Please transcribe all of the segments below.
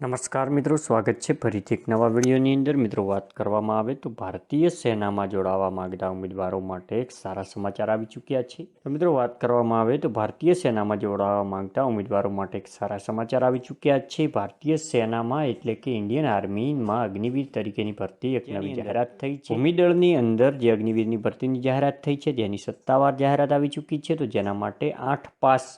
નમસ્કાર મિત્રો સ્વાગત છે ફરીથી એક નવા વિડીયોની અંદર. મિત્રો વાત કરવામાં આવે તો ભારતીય સેનામાં જોડાવા માંગતા ઉમેદવારો માટે એક સારા સમાચાર આવી ચૂક્યા છે. તો મિત્રો વાત કરવામાં આવે તો ભારતીય સેનામાં જોડાવા માંગતા ઉમેદવારો માટે એક સારા સમાચાર આવી ચૂક્યા છે. ભારતીય સેનામાં એટલે કે ઇન્ડિયન આર્મીમાં અગ્નિવીર તરીકેની ભરતી એક નવી જાહેરાત થઈ છે. ભૂમિદળની અંદર જે અગ્નિવીરની ભરતીની જાહેરાત થઈ છે જેની સત્તાવાર જાહેરાત આવી ચૂકી છે તો જેના માટે આઠ પાસ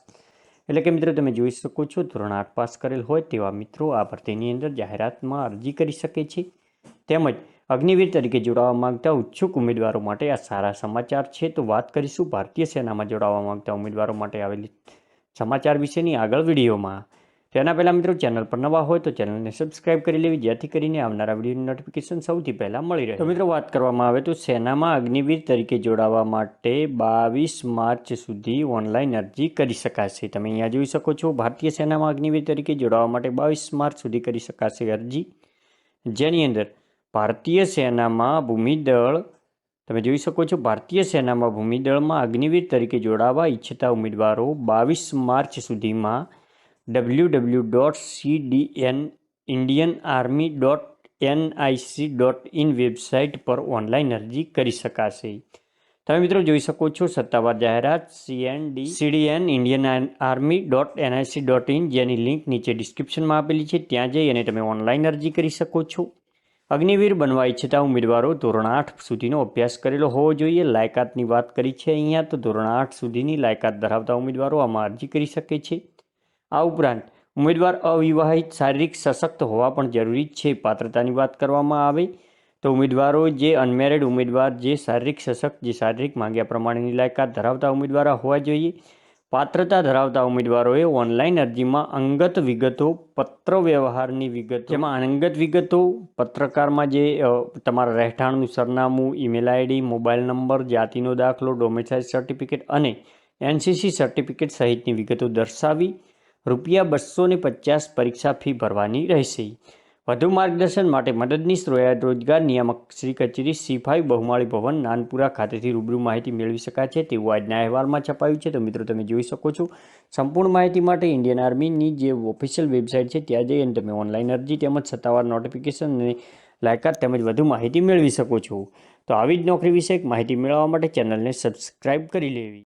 એટલે કે મિત્રો, તમે જોઈ શકો છો ધોરણ આઠ પાસ કરેલ હોય તેવા મિત્રો આ ભરતીની અંદર જાહેરાતમાં અરજી કરી શકે છે. તેમજ અગ્નિવીર તરીકે જોડાવા માંગતા ઉત્સુક ઉમેદવારો માટે આ સારા સમાચાર છે. તો વાત કરીશું ભારતીય સેનામાં જોડાવા માંગતા ઉમેદવારો માટે આવેલી સમાચાર વિશેની આગળ વિડીયોમાં. તેના પહેલાં મિત્રો ચેનલ પર નવા હોય તો ચેનલને સબસ્ક્રાઇબ કરી લેવી, જેથી કરીને આવનારા વિડીયોની નોટિફિકેશન સૌથી પહેલાં મળી રહે. તો મિત્રો વાત કરવામાં આવે તો સેનામાં અગ્નિવીર તરીકે જોડાવા માટે બાવીસ માર્ચ સુધી ઓનલાઈન અરજી કરી શકાશે. તમે અહીંયા જોઈ શકો છો, ભારતીય સેનામાં અગ્નિવીર તરીકે જોડાવા માટે બાવીસ માર્ચ સુધી કરી શકાશે અરજી. જેની અંદર ભારતીય સેનામાં ભૂમિદળ, તમે જોઈ શકો છો, ભારતીય સેનામાં ભૂમિદળમાં અગ્નિવીર તરીકે જોડાવા ઈચ્છતા ઉમેદવારો બાવીસ માર્ચ સુધીમાં W W dot C D N Indian Army dot NIC dot in website પર ઓનલાઈન અરજી કરી શકાશે. તમે મિત્રો જોઈ શકો છો સત્તાવાર જાહેરાત CND CDN Indian Army dot NIC dot in જેની લિંક નીચે ડિસ્ક્રિપ્શનમાં આપેલી છે. ત્યાં જઈ અને તમે ઓનલાઈન અરજી કરી શકો છો. અગ્નિવીર બનવા ઈચ્છતા ઉમેદવારો ધોરણ આઠ સુધીનો અભ્યાસ કરેલો હોવો જોઈએ. લાયકાતની વાત કરી છે અહીંયા તો ધોરણ આઠ સુધીની લાયકાત ધરાવતા ઉમેદવારો આમાં અરજી કરી શકે છે. આ ઉપરાંત ઉમેદવાર અવિવાહિત, શારીરિક સશક્ત હોવા પણ જરૂરી છે. પાત્રતાની વાત કરવામાં આવે તો ઉમેદવારો જે અનમેરિડ ઉમેદવાર, જે શારીરિક સશક્ત, જે શારીરિક માંગ્યા પ્રમાણેની લાયકાત ધરાવતા ઉમેદવારો હોવા જોઈએ. પાત્રતા ધરાવતા ઉમેદવારોએ ઓનલાઈન અરજીમાં અંગત વિગતો, પત્ર વ્યવહારની વિગતો, જેમાં અંગત વિગતો, પત્રકારમાં જે તમારા રહેઠાણનું સરનામું, ઈમેલ આઈડી, મોબાઈલ નંબર, જાતિનો દાખલો ડોમેસાઇલ સર્ટિફિકેટ અને એનસીસી સર્ટિફિકેટ સહિતની વિગતો દર્શાવી રૂપિયા બસો ને પચાસ પરીક્ષા ફી ભરવાની રહેશે. વધુ માર્ગદર્શન માટે મદદનીશ રોયા રોજગાર નિયામક શ્રી કચેરી સી બહુમાળી ભવન નાનપુરા ખાતેથી રૂબરૂ માહિતી મેળવી શકાય છે. તેવું આજના અહેવાલમાં છપાયું છે. તો મિત્રો, તમે જોઈ શકો છો. સંપૂર્ણ માહિતી માટે ઇન્ડિયન આર્મીની જે ઓફિશિયલ વેબસાઇટ છે, ત્યાં જઈ અને તમે ઓનલાઈન અરજી તેમજ સત્તાવાર નોટિફિકેશન અને લાયકાત તેમજ વધુ માહિતી મેળવી શકો છો. તો આવી જ નોકરી વિશે માહિતી મેળવવા માટે ચેનલને સબસ્ક્રાઇબ કરી લેવી.